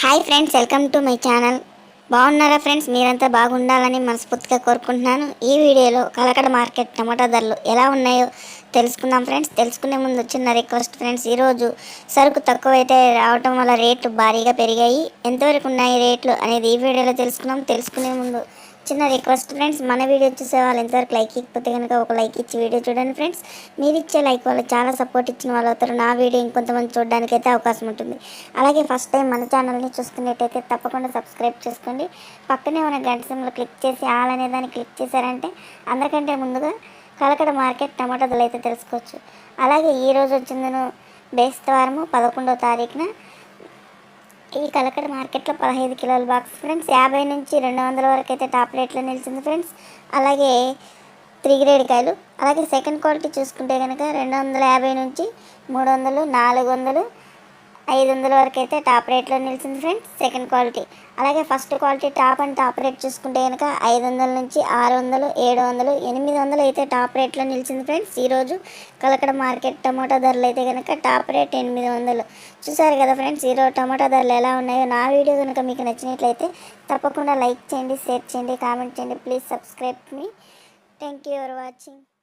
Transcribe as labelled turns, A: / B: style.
A: Hi friends welcome to my channel. బాగున్నారా friends? మీరంతా బాగుండాలని మనస్ఫూర్తిగా కోరుకుంటున్నాను. ఈ వీడియోలో కలకడ మార్కెట్ టమాటా ధరలు ఎలా ఉన్నాయో తెలుసుకుందాం ఫ్రెండ్స్. తెలుసుకునే ముందు చిన్న రిక్వెస్ట్ ఫ్రెండ్స్ ఈరోజు సరుకు తక్కువైతే రావటం వల్ల రేట్లు భారీగా పెరిగాయి. ఎంతవరకు ఉన్నాయి రేట్లు అనేది ఈ వీడియోలో తెలుసుకుందాం. తెలుసుకునే ముందు చిన్న రిక్వెస్ట్ ఫ్రెండ్స్ మన వీడియో చూసే వాళ్ళు ఎంతవరకు లైక్ ఇకపోతే కనుక ఒక లైక్ ఇచ్చి వీడియో చూడండి ఫ్రెండ్స్ మీరు ఇచ్చే లైక్ వాళ్ళు చాలా సపోర్ట్ ఇచ్చిన వాళ్ళు అవుతారు. నా వీడియో ఇంకొంతమంది చూడడానికి అయితే అవకాశం ఉంటుంది. అలాగే ఫస్ట్ టైం మన ఛానల్ని చూస్తున్నట్టయితే తప్పకుండా సబ్స్క్రైబ్ చేసుకోండి. పక్కనే ఉన్న గంట సిమ్లో క్లిక్ చేసి ఆల్ అనే దాన్ని క్లిక్ చేశారంటే అందరికంటే ముందుగా కలకడ మార్కెట్ టమాటా ధరలు అయితే తెలుసుకోవచ్చు. అలాగే ఈ రోజు వచ్చిందను బేస్తవారము పదకొండవ తారీఖున ఈ కలకడ మార్కెట్లో పదహైదు కిలోల బాక్స్ ఫ్రెండ్స్. యాభై నుంచి రెండు వందల వరకు అయితే టాప్ రేట్లో నిలిచింది ఫ్రెండ్స్. అలాగే త్రీ గ్రేడ్ కాయలు. అలాగే సెకండ్ క్వాలిటీ చూసుకుంటే కనుక రెండు వందల యాభై నుంచి మూడు వందలు నాలుగు వందలు ఐదు వందల వరకు అయితే టాప్ రేట్లో నిలిచింది ఫ్రెండ్స్ సెకండ్ క్వాలిటీ అలాగే first quality top and top rate చూసుకుంటే కనుక ఐదు వందల నుంచి ఆరు వందలు ఏడు వందలు ఎనిమిది వందలు అయితే టాప్ రేట్లో నిలిచింది ఫ్రెండ్స్ ఈరోజు కలకడ మార్కెట్ టమాటా ధరలు అయితే కనుక టాప్ రేట్ ఎనిమిది వందలు చూసారు కదా ఫ్రెండ్స్ ఈరోజు టమాటా ధరలు ఎలా ఉన్నాయో నా వీడియో కనుక మీకు నచ్చినట్లయితే తప్పకుండా లైక్ చేయండి షేర్ చేయండి కామెంట్ చేయండి. ప్లీజ్ సబ్స్క్రైబ్ మీ థ్యాంక్ యూ ఫర్ వాచింగ్